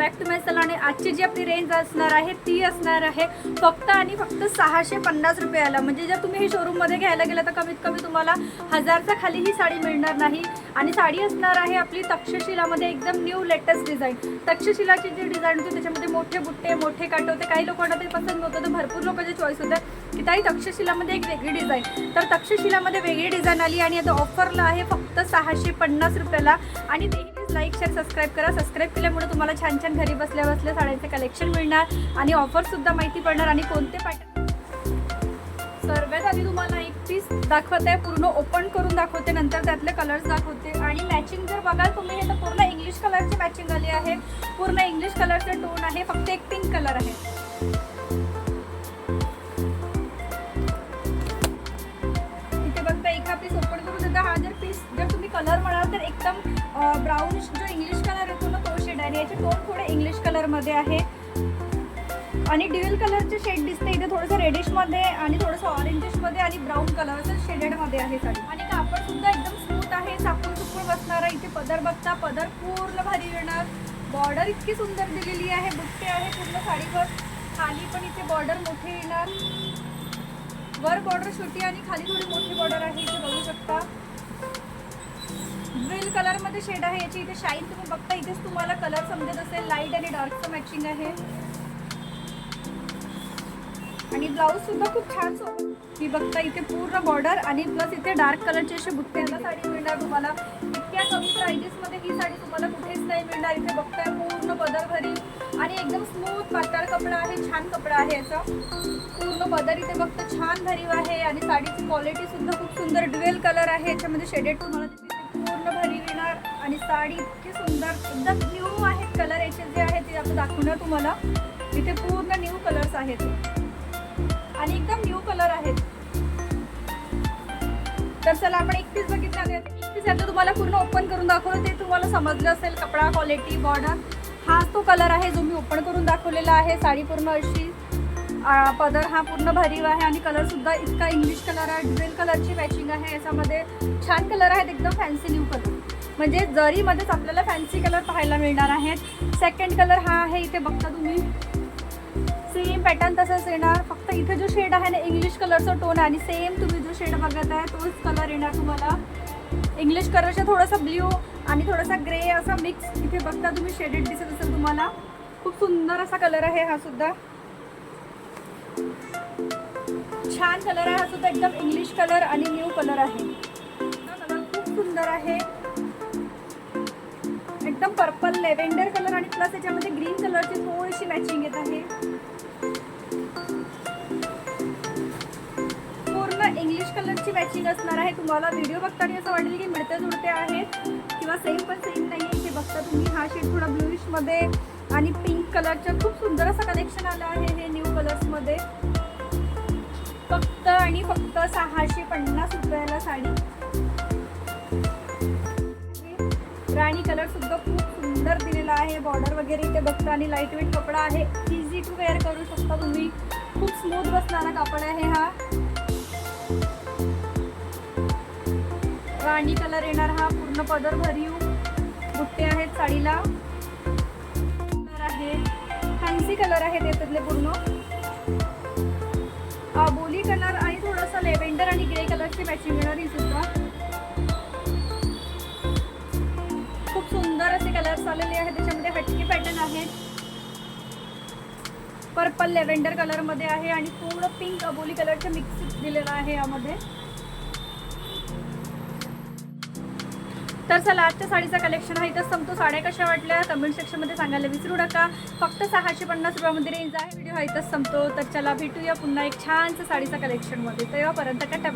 Back to माय आणि आजची जी आपली रेंज असणार आहे ती असणार आहे फक्त आणि फक्त सहाशे पन्नास रुपयाला. म्हणजे जर तुम्ही हे शोरूममध्ये घ्यायला गेलं तर कमीत कमी तुम्हाला हजारच्या खाली ही साडी मिळणार नाही. आणि साडी असणार आहे आपली तक्षशिलामध्ये एकदम न्यू लेटेस्ट डिझाईन तक्षशिलाची जी डिझाईन होती त्याच्यामध्ये मोठे बुट्टे मोठे काटे होते काही लोकांना ते पसंत नव्हतं तर भरपूर लोकांचे चॉईस होते. की ताई तक्षशिलामध्ये एक वेगळी डिझाईन तर तक्षशिलामध्ये वेगळी डिझाईन आली आणि आता ऑफरला आहे फक्त सहाशे पन्नास रुपयाला. आणि तेही लाईक शेअर सबस्क्राईब करा. सबस्क्राईब केल्यामुळे तुम्हाला छान छान घरी बसल्या बसल्या साड्यांचे कलेक्शन मिळणार आणि ऑफरसुद्धा माहिती पडणार. आणि कोणते पॅटर्न सर्वात आधी तुम्हाला एक पीस दाखवत आहे पूर्ण ओपन करून दाखवते. नंतर त्यातले कलर्स दाखवते. आणि मॅचिंग जर बघाल तुम्ही हे तर पूर्ण इंग्लिश कलरची मॅचिंग आली आहे. पूर्ण इंग्लिश कलरचे टोन आहे. फक्त एक पिंक कलर आहे. तर एकदम ब्राऊन जो इंग्लिश कलर येतो ना तो शेड आहे याचे टोन थोडे इंग्लिश कलरमध्ये आहे. आणि ड्युअल कलरचे शेड दिसते इथे थोडंसं रेडिशमध्ये आणि थोडंसं ऑरेंजिशमध्ये आणि ब्राऊन कलरचं शेडेडमध्ये आहे साडी. आणि कापडसुद्धा एकदम स्मूथ आहे सापून चुपून बसणार आहे. इथे पदर बघता पदर पूर्ण भारी येणार. बॉर्डर इतकी सुंदर दिलेली आहे बुट्टे आहे पूर्ण साडीवर. खाली पण इथे बॉर्डर मोठे येणार. वर बॉर्डर छोटी आणि खाली थोडी मोठी बॉर्डर आहे इथे बघू शकता. ग्रील कलरमध्ये शेड आहे याची इथे शाईन तुम्ही बघता इथेच तुम्हाला कलर समजत असेल. लाइट आणि डार्कचं मॅचिंग आहे. आणि ब्लाऊज सुद्धा खूप छान सोबत ही बघता इथे पूर्ण बॉर्डर आणि प्लस इथे डार्क कलरची अशी बुट्ट्यांना साडी मिळणार तुम्हाला. इतक्या कमी प्राइजेसमध्ये ही साडी तुम्हाला कुठेच नाही मिळणार. इथे बघताय पूर्ण बदर भरी आणि एकदम स्मूथ पातळ कपडा आहे छान कपडा आहे याचा. पूर्ण बदर इथे बघता छान भरीव आहे आणि साडीची क्वालिटी सुद्धा खूप सुंदर. ड्युएल कलर आहे याच्यामध्ये शेडेड तुम्हाला पूर्ण भरीव येणार आणि साडी इतकी सुंदर एकदम न्यू आहेत कलर याचे जे आहेत ते आता दाखवणार तुम्हाला. इथे पूर्ण न्यू कलर्स आहेत. आणि एकदम न्यू कलर आहेत. तर चला आपण एक पीस बघितला एक पीस आता तुम्हाला पूर्ण ओपन करून दाखवलं ते तुम्हाला समजलं असेल कपडा क्वालिटी बॉर्डर हा तो कलर आहे जो मी ओपन करून दाखवलेला आहे साडी पूर्ण अशी पदर हा पूर्ण भरीव आहे आणि कलर सुद्धा इतका इंग्लिश कलर आहे ड्रेल कलरची मॅचिंग आहे. याच्यामध्ये छान कलर आहेत एकदम फॅन्सी न्यू कलर म्हणजे जरीमध्येच आपल्याला फॅन्सी कलर पाहायला मिळणार आहेत सेकंड कलर हा आहे इथे बघता तुम्ही. सेम पॅटर्न तसंच येणार. फक्त इथे जो शेड आहे ना इंग्लिश कलरचा टोन आहे. आणि सेम तुम्ही जो शेड बघत आहे तोच कलर येणार तुम्हाला. इंग्लिश कलरचा थोडासा ब्ल्यू आणि थोडासा ग्रे असा मिक्स इथे बघता तुम्ही शेडेड दिसत असेल तुम्हाला. खूप सुंदर असा कलर आहे हा सुद्धा. छान कलर आहे. हा सुद्धा एकदम इंग्लिश कलर आणि न्यू कलर आहे. हा कलर खूप सुंदर आहे. एकदम पर्पल लेव्हेंडर कलर आणि प्लस याच्यामध्ये ग्रीन कलरची थोडीशी मॅचिंग येत आहे. पूर्ण इंग्लिश कलरची मॅचिंग असणार आहे. तुम्हाला व्हिडिओ बघताना असं वाटेल की मिळते जुळते आहेत किंवा सेम पण सेम नाही आहे. इथे बघता तुम्ही. हा शेड थोडा ब्लूइशमध्ये आणि पिंक कलरचं खूप सुंदर असं कलेक्शन आलं आहे हे न्यू कलर्समध्ये फक्त आणि फक्त सहाशे पन्नास रुपयाला साडी. राणी कलर सुद्धा खूप सुंदर दिलेला आहे. बॉर्डर वगैरे इथे बघता आणि लाइट वेट कपडा आहे. इझी टू वेअर करू शकता तुम्ही. खूप स्मूथ बसणारा कापड आहे हा. राणी कलर येणार हा. पूर्ण पदर भरीव बुट्टे आहेत साडीला. कलर आहे. फॅन्सी कलर आहेत याच्यातले पूर्ण. ग्रे येणार ही सुद्धा. खूप सुंदर असे कलर्स आलेले आहेत. त्याच्यामध्ये हटके पॅटर्न आहेत पर्पल लेव्हेंडर कलरमध्ये आहे आणि पूर्ण पिंक अबोली कलरचं मिक्स दिलेलं आहे यामध्ये. तर चला आजच्या साडीचा कलेक्शन आहे. इथं संपतो. साड्या कशा वाटल्या? कमेंट सेक्शनमध्ये सांगायला विसरू नका. फक्त सहाशे पन्नास रुपयामध्ये रेंज आहे. व्हिडिओ हा इथंच संपतो. तर चला भेटूया पुन्हा एक छानसं साडीचा कलेक्शनमध्ये तेव्हापर्यंत टाटा